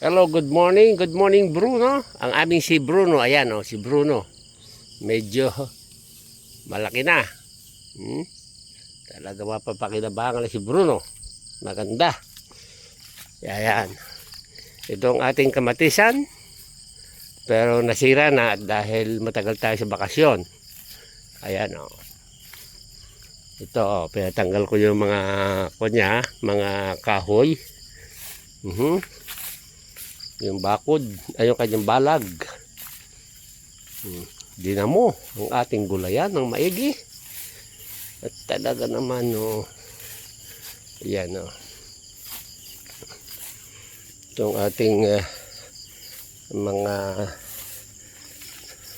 Hello, good morning. Good morning, Bruno. Ang aming si Bruno, ayan oh, si Bruno. Medyo malaki na. Hmm? Talaga mapapakinabangan na si Bruno. Maganda. Ayan. Ito ang ating kamatisan. Pero nasira na dahil matagal tayo sa bakasyon. Ayan oh. Ito, oh, pinatanggal ko yung mga kunya, mga kahoy. Mhm yung bakod ay yung kanyang balag. Hmm. dinamo ang ating gulayan ng maigi. At talaga naman no. Yan no. Itong ating uh, mga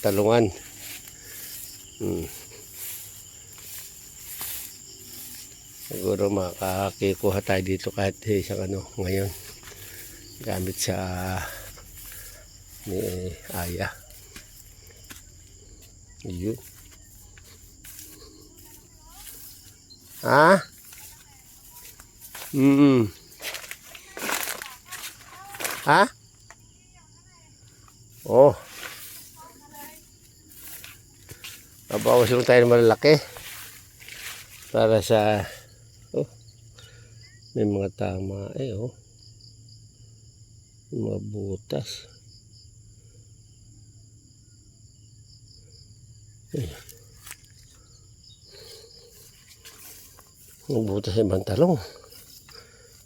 talungan. Hmm. siguro makakikuha tayo dito kahit isang ano ngayon gamit sa ni Aya. Yun. Ha? Mm. -mm. Ha? Oh. Mabawas yung tayo ng malalaki. Para sa... Oh. May mga tama eh oh mga butas eh. mga butas ibang talong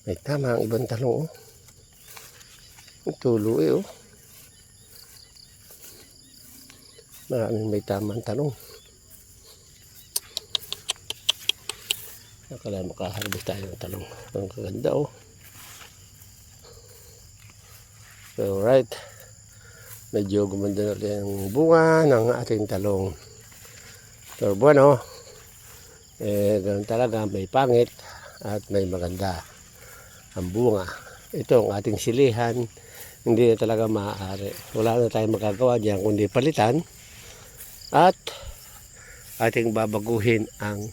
may tama ang ibang talong oh. Ang tulo eh oh. Maraming may tama ang talong nakala makaharvest tayo ng talong. Ang kaganda oh So right, medyo gumanda na ulit ang bunga ng ating talong. Pero bueno, eh, ganun talaga, may pangit at may maganda ang bunga. Ito ang ating silihan, hindi na talaga maaari. Wala na tayong magagawa diyan kundi palitan at ating babaguhin ang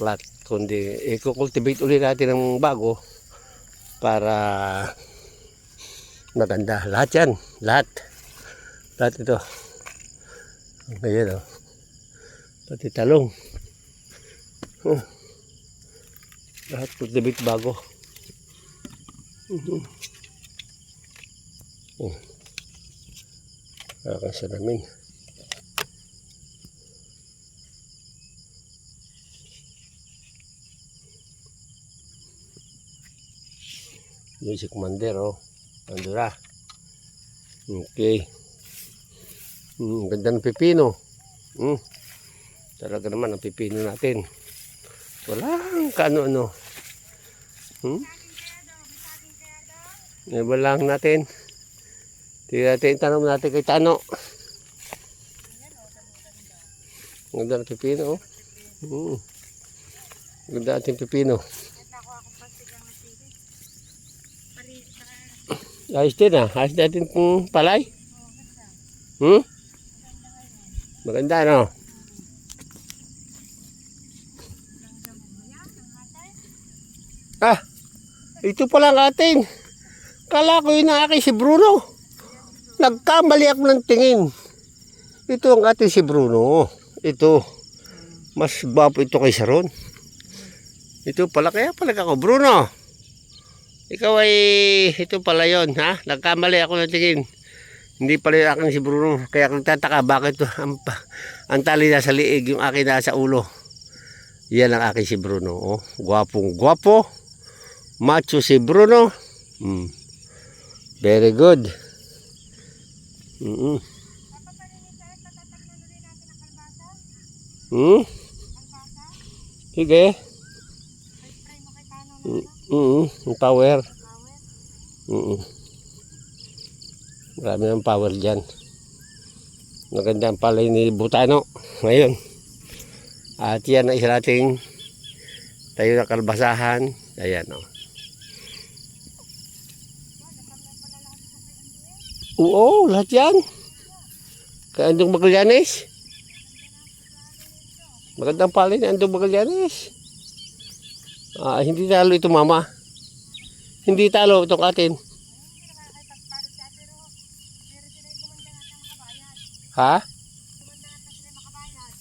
plat kundi i-cultivate ulit natin ng bago para maganda lahat yan. Lahat. Lahat ito. Ayan o pati talong. Huh. lahat kultivate bago. Uh -huh. oh. nakakasalamin music commander oh Andura. Okay. Hmm, ganda ng pipino. Hmm. Talaga naman ang pipino natin. Walang kano-ano. Hmm? Iba lang natin. Tingnan natin, tanong natin kay Tano. Ganda ng pipino. oh. Hmm. Ganda ating pipino. Ayos din ah. Ayos natin kung palay. Hmm? Maganda no? Ah, ito pala ang ating. Kala ko yun ang aking si Bruno. Nagkamali ako ng tingin. Ito ang ating si Bruno. Ito. Mas bapo ito kay Sharon. Ito pala kaya pala ako. Bruno. Ikaw ay ito pala yon ha? Nagkamali ako ng tingin. Hindi pala yung aking si Bruno. Kaya kung tataka bakit ang, ang tali nasa liig yung akin nasa ulo. Yan ang aking si Bruno. Oh. Gwapong gwapo. Macho si Bruno. Hmm. Very good. Mm -mm. Hmm? Sige. Mm -mm. Ang power. Mm. Marami ng power dyan. Maganda ang palay ni Butano. Ngayon. At yan ang isa nating tayo na kalbasahan. Ayan o. Oh. Oo, lahat yan. Kaya andong Magallanes. Magandang palay ni andong Magallanes. Ah, hindi talo ito mama. Hindi talo itong atin. Ha?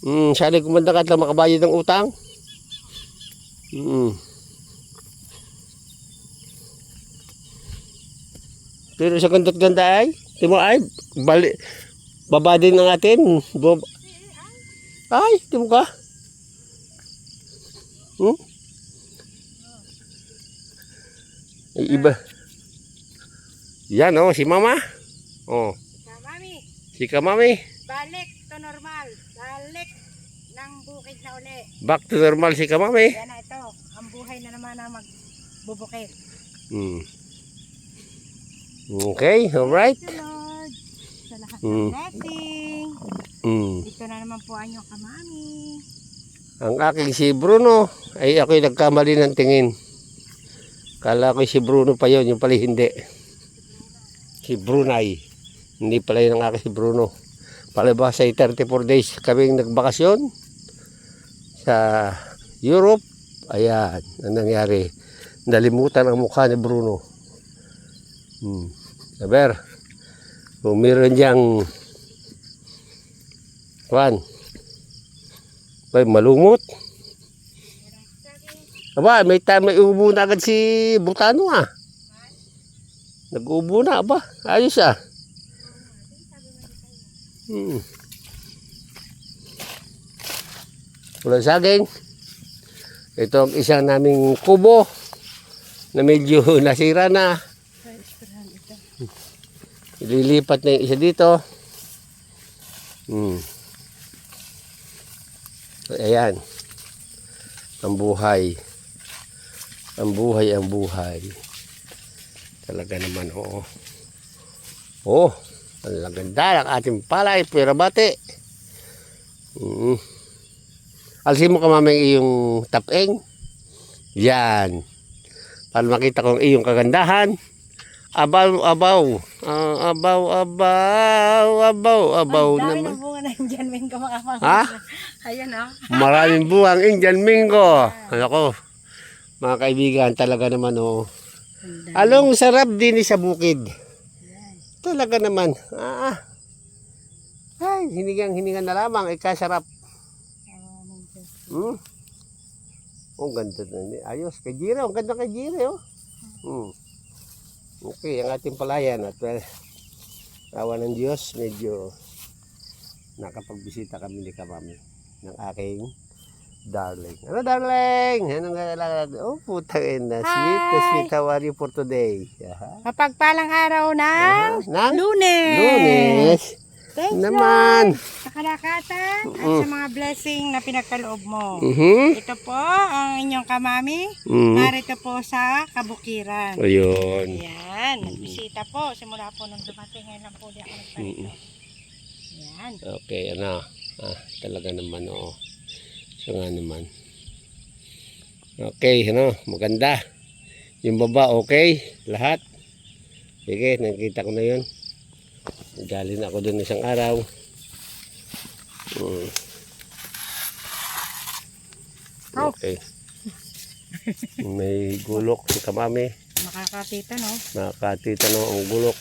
Hmm, sana kumanda ka at makabayad ng utang. Hmm. Pero sa kandak-ganda ay, di mo ay, bali, baba din ng atin. Ay, di mo ka? Hmm? Ay, iba. Yan oh, si mama. Oh, Mami, si kamami. balik to normal. Balik ng bukid na uli. Back to normal si kamami. Yan na ito. Ang buhay na naman na magbubukid. Hmm. Okay, alright. Thank you, Lord. Sa lahat Mm. ng blessing. Hmm. Ito na naman po ang inyong kamami. Ang aking si Bruno ay ako'y nagkamali ng tingin. Kala ko si Bruno pa yon, yung pala hindi. Si Brunei. Hindi pala yun ang aking si Bruno. Palabas ay 34 days kaming nagbakasyon sa Europe. Ayan, ang nangyari. Nalimutan ang mukha ni Bruno. Hmm. Saber, kung meron diyang Kwan, malumot. Aba, may time may ubo na agad si Butano ah. Nag-ubo na, aba. Ayos ah. Hmm. Wala saging. Ito ang isang naming kubo na medyo nasira na. Ililipat na yung isa dito. Hmm. Ayan. Ang buhay. Ang buhay, ang buhay. Talaga naman, oo. Oh, ang ganda ng ating palay, pero bate. Mm. Alsin mo ka mamang iyong tapeng. Yan. Para makita ko ang iyong kagandahan. Abaw, abaw. Ah, abaw, abaw, abaw, abaw Ang dami naman. ng bunga na yung dyan, Mingo, makapang. Ha? Ayan oh. Maraming buwang Indian Mingo. Ano ko? Mga kaibigan, talaga naman oh. Along sarap din sa bukid. Talaga naman. Ah. Ay, hinigang hiningan na lamang. Ikasarap. Hmm? Oh, ganda na. ni- Ayos. Kay Jire. Ang ganda kay Jire oh. Hmm. Okay, ang ating palayan at well, awa ng Diyos, medyo nakapagbisita kami ni Kamami ng aking darling. Ano darling? Anong kailangan? Oh, putang ina. Sweet na Hi! sweet. How are you for today? Aha. Mapagpalang araw ng Aha. Nang? lunes. Lunes. Thanks, Naman. Sa kalakatan at sa mga blessing na pinagkaloob mo. Mhm. Ito po ang inyong kamami. Mm. Narito po sa kabukiran. Ayun. Yan, nagbisita po. Simula po nung dumating ngayon lang po di ako nagparito. Yan. Okay, ano. Ah, talaga naman, oo. Siya nga naman. Okay, ano, maganda. Yung baba, okay. Lahat. Sige, nakita ko na yun. Galing ako dun isang araw. Mm. Oh. Okay. May gulok si kamami. Makakakita, no? Nakakatita no ang gulok.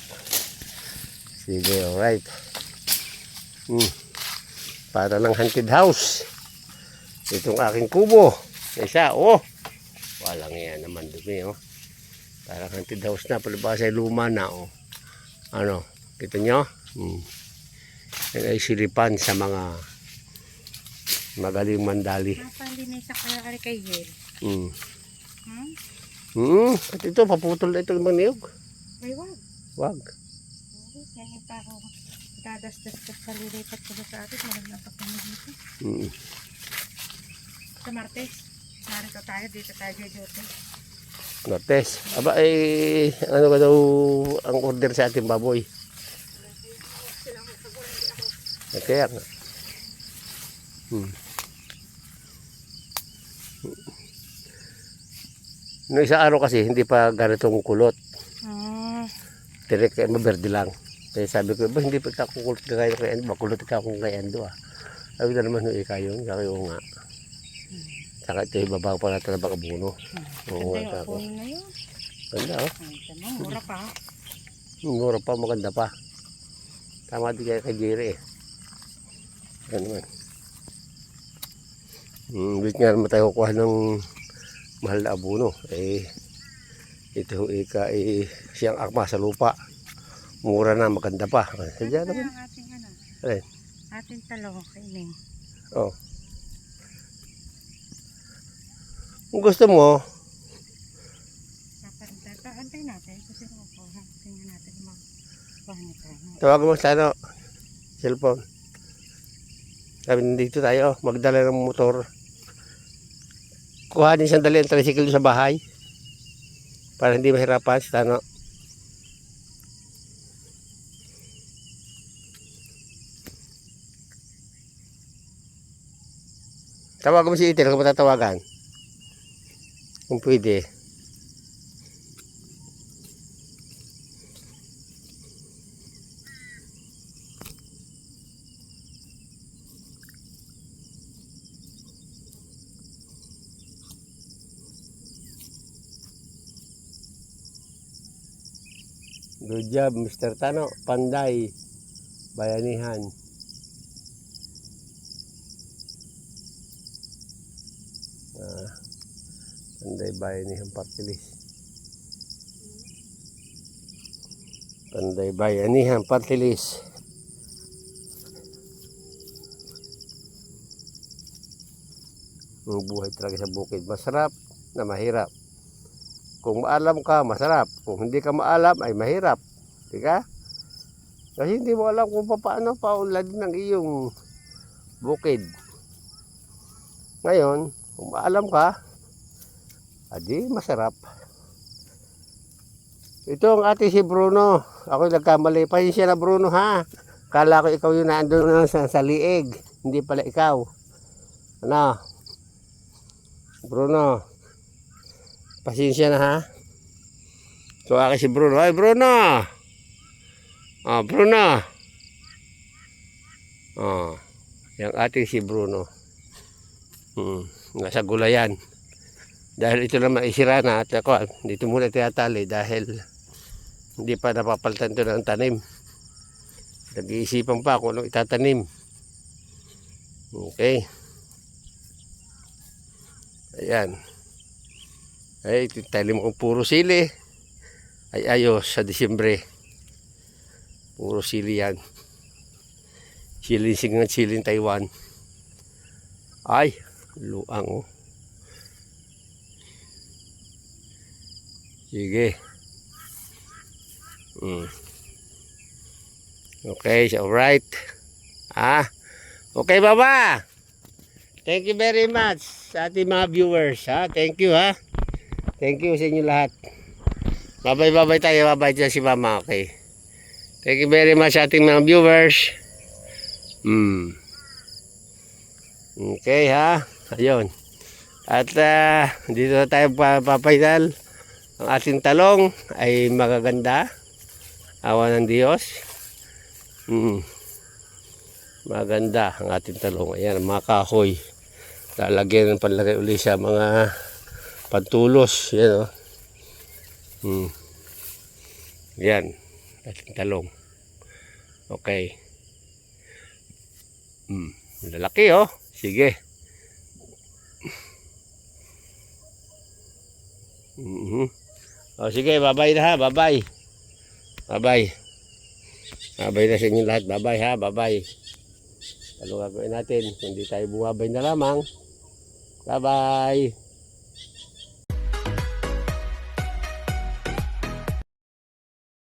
Sige, alright. Hmm. Para lang haunted house. Itong aking kubo. Isa, oh. Walang yan naman dumi, oh. Parang haunted house na. Palibasa ay luma na, oh. Ano, kita nyo? Hmm. Yan ay silipan sa mga magaling mandali. Napalinis sa kaya kay Hel. Hmm. Hmm? Hmm. At ito, paputol na itong maniyog. Ay, wag. Wag. Yan pa ako. Dadasdas-das sa lilipat ko sa atin. Meron na pa kami dito. Hmm. Sa Martes. Narito tayo. Dito tayo jojote. Nortes. Aba, eh, ano ka daw ang order sa ating baboy? Eh, Kaya nga. Hmm. No isang araw kasi, hindi pa ganitong kulot. Hmm. Direk, eh, maberde lang. Kaya sabi ko, ba hindi pa ka kukulot ka kayo kay Ando? Makulot ka kung kay Ando ah. Sabi na naman, eh, kayo, kayo nga. Saka ito, ibabaw pa natin na baka buno. Oo, Ganda yung apoy na yun. Ganda oh. Tama. Mura pa. Mura pa, maganda pa. Tama din kaya kay Jerry eh. Yan naman. Hmm, wait nga naman tayo kukuha ng mahal na abono. Eh, ito ika eh, siyang akma sa lupa. Mura na, maganda pa. Sadya Ito naman. ang ating ano. Alin? Ating talong kaining. Oh. Kung gusto mo. Antay natin. Kasi mo po. ha? Tingnan natin kung makuha ni tayo. tawagan mo sa ano, cellphone. Sabi nandito tayo, magdala ng motor. Kuha din sandali ang tricycle sa bahay. Para hindi mahirapan si Tano. Tawagan mo si Itel kung matatawagan. Kung pwede. Good job, Mr. Tano. Panday. Bayanihan. Ah, Panday Bayanihan Partilis. Panday Bayanihan Partilis. Ang buhay talaga sa bukid. Masarap na mahirap. Kung maalam ka, masarap. Kung hindi ka maalam, ay mahirap. Di ka? Kasi hindi mo alam kung paano paunlad ng iyong bukid. Ngayon, kung maalam ka, adi masarap. Ito ang ate si Bruno. Ako nagkamali. Pasensya na Bruno ha. Kala ko ikaw yung nandun na sa, sa liig. Hindi pala ikaw. Ano? Bruno. Pasensya na ha. So akin si Bruno. Ay Bruno! Ah, Bruno! Oh, yung ating si Bruno. Hmm, nasa gulayan. Dahil ito naman isira na at ako, dito muna tinatali dahil hindi pa napapalitan ito ng tanim. Nag-iisipan pa kung anong itatanim. Okay. Ayan. Ay, talim kong puro sili. Ay ayos sa Disyembre. Puro sili yan. Siling singang siling Taiwan. Ay, luang oh. Sige. Mm. Okay, so alright. Ah, okay baba. Thank you very much sa ating mga viewers. Ha? Thank you ha. Thank you sa inyo lahat. Babay babay tayo. Babay dyan si mama. Okay. Thank you very much sa ating mga viewers. Hmm. Okay ha. Ayun. At ah, dito na tayo papaytal. Ang ating talong ay magaganda. Awa ng Diyos. Hmm. Maganda ang ating talong. Ayan, mga kahoy. Lalagyan ng panlagay uli sa mga pantulos. Yan o. Hmm. Yan. Ating talong. Okay. Hmm. Lalaki oh. Sige. Mhm. O sige, bye-bye na ha. Bye-bye. Bye-bye. Bye-bye na sa inyo lahat. Bye-bye ha. Bye-bye. Ano gagawin natin? Kung di tayo bumabay na lamang. Bye-bye.